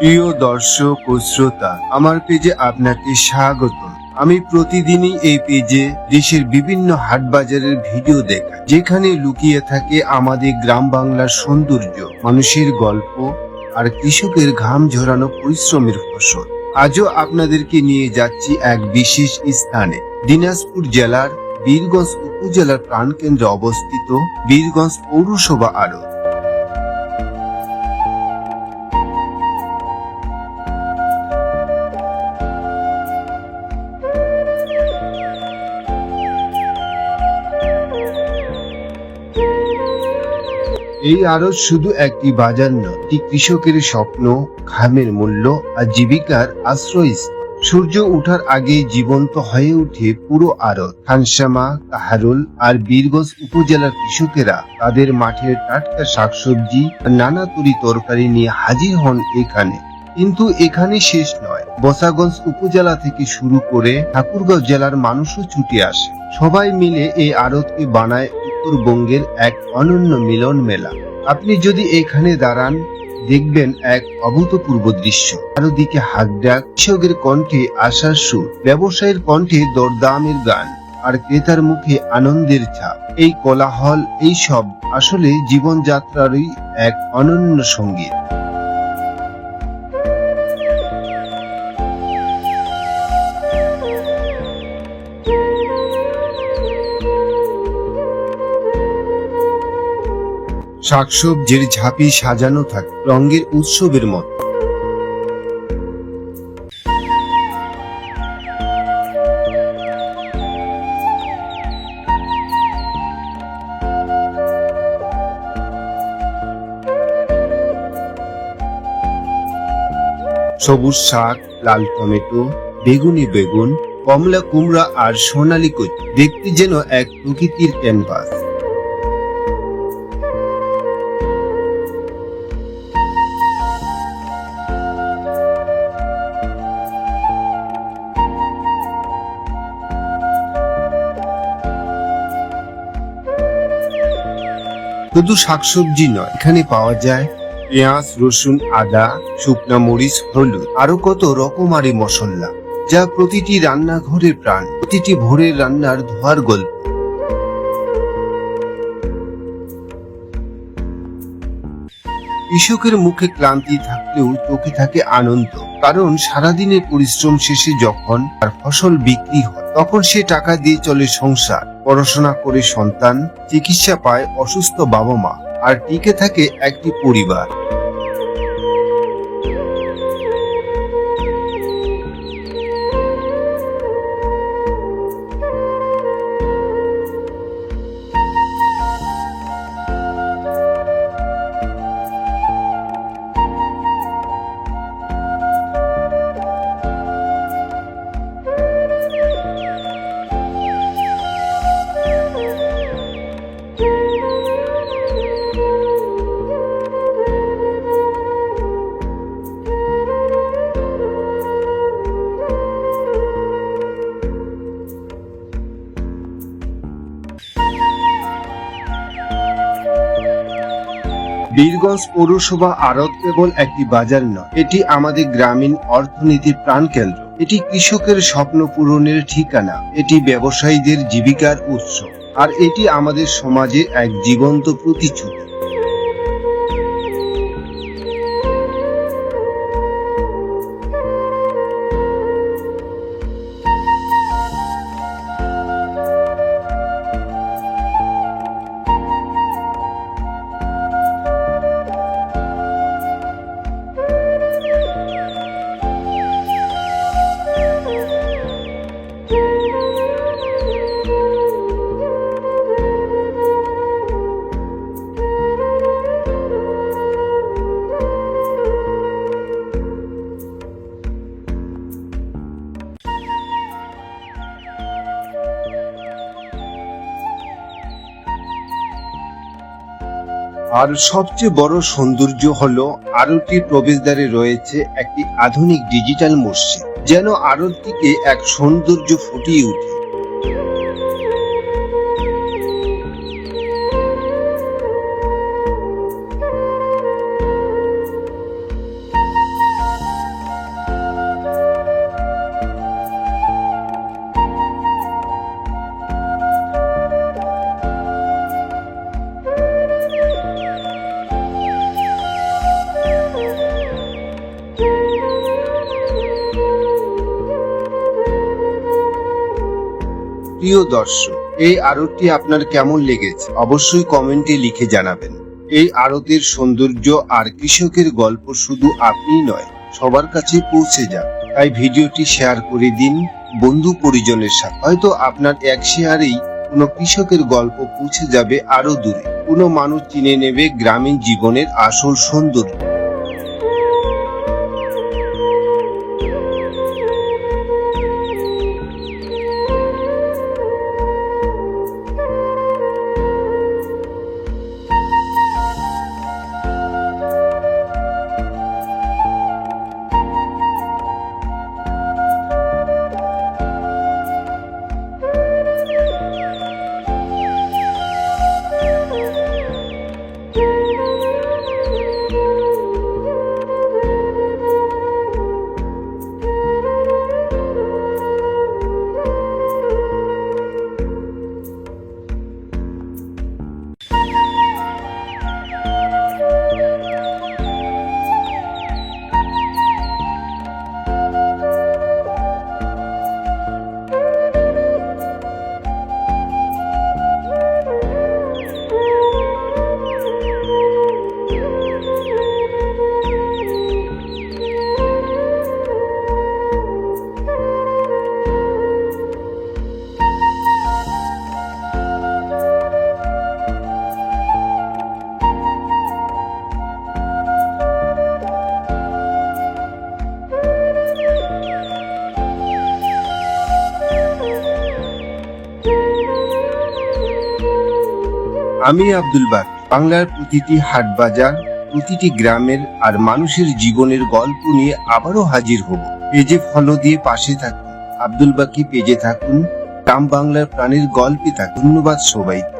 প্রিয় দর্শক ও শ্রোতা, আমার পেজে আপনাকে স্বাগত। আমি প্রতিদিনই এই পেজে দেশের বিভিন্ন হাট বাজারের ভিডিও দেখাই, যেখানে লুকিয়ে থাকে আমাদের গ্রাম বাংলার সৌন্দর্য, মানুষের গল্প আর কৃষকের ঘাম ঝরানো পরিশ্রমের ফসল। আজও আপনাদেরকে নিয়ে যাচ্ছি এক বিশেষ স্থানে। দিনাজপুর জেলার বীরগঞ্জ উপজেলার প্রাণকেন্দ্রে অবস্থিত বীরগঞ্জ পৌরসভা আড়ত। এই আড়ত শুধু একটি বাজার নয়, এটি কৃষকের স্বপ্ন, ঘামের মূল্য আর জীবিকার আশ্রয় সূর্য ওঠার আগে জীবন্ত হয়ে ওঠে পুরো আড়ত। খানসামা, কাহারুল আর বীরগঞ্জ উপজেলার কৃষকেরা তাদের মাঠের টাটকা শাকসবজি নানা তরি তরকারি নিয়ে হাজির হন এখানে। কিন্তু এখানে শেষ নয়। বসাগঞ্জ উপজেলা থেকে শুরু করে ঠাকুরগাঁও জেলার মানুষও ছুটে আসে। সবাই মিলে এই আড়তকে বানায় উত্তরবঙ্গের এক অনন্য মিলন মেলা। আপনি যদি এখানে দাঁড়ান, দেখবেন এক অভূতপূর্ব দৃশ্য। চারদিকে হাত ডাক কৃষকের কণ্ঠে আশার সুর, ব্যবসায়ীর কণ্ঠে দরদামের গান, আর ক্রেতার মুখে আনন্দের ছাপ। এই কোলাহল, এই সব আসলে জীবনযাত্রারই এক অনন্য সংগীত। শাকসবজির ঝাঁপি সাজানো থাকে রঙের উৎসবের মতো। সবুজ শাক, লাল টমেটো, বেগুনি বেগুন, কমলা কুমড়া আর সোনালী কচু। দেখতে যেন এক প্রকৃতির ক্যানভাস শুধু শাকসবজি নয়, এখানে পাওয়া যায় পেঁয়াজ, রসুন, আদা, শুকনা মরিচ, হলুদ। আরও কত রকমারি মশলা, যা প্রতিটি রান্নাঘরের প্রাণ, প্রতিটি ভোরের রান্নার ধোয়ার গল্প। কৃষকের মুখে ক্লান্তি থাকলেও চোখে থাকে আনন্দ, কারণ সারাদিনের পরিশ্রম শেষে যখন তার ফসল বিক্রি হয়, তখন সে টাকা দিয়ে চলে সংসার। পড়াশোনা করে সন্তান চিকিৎসা পায় অসুস্থ বাবা মা আর টিকে থাকে একটি পরিবার। বীরগঞ্জ পৌরসভা আড়ত কেবল একটি বাজার নয়, এটি আমাদের গ্রামীণ অর্থনীতির প্রাণকেন্দ্র। এটি কৃষকের স্বপ্ন পূরণের ঠিকানা, এটি ব্যবসায়ীদের জীবিকার উৎস, আর এটি আমাদের সমাজে এক জীবন্ত প্রতিচ্ছবি। আর সবচেয়ে বড় সৌন্দর্য হল আরতির প্রবেশদ্বারে রয়েছে একটি আধুনিক ডিজিটাল মসজিদ, যেন আরতিকে এক সৌন্দর্য ফুটিয়ে ওঠে প্রিয় দর্শক, এই আড়তটি আপনার কেমন লেগেছে? অবশ্যই কমেন্টে লিখে জানাবেন। এই আড়তের সৌন্দর্য আর কৃষকের গল্প শুধু আপনি নয়, সবার কাছে পৌঁছে যাক। তাই ভিডিওটি শেয়ার করে দিন, বন্ধু পরিজনের সাথে। হয়তো আপনার এক শেয়ারেই কোনো কৃষকের গল্প পৌঁছে যাবে আরও দূরে। কোনো মানুষ চিনে নেবে গ্রামীণ জীবনের আসল সৌন্দর্য। আমি আব্দুল বাক। বাংলার প্রতিটি হাট বাজার প্রতিটি গ্রামের আর মানুষের জীবনের গল্প নিয়ে আবারও হাজির হব। পেজে ফলো দিয়ে পাশে থাকুন। আব্দুল বাকি পেজে থাকুন। গ্রাম বাংলার প্রাণীর গল্পে থাকুন। ধন্যবাদ সবাইকে।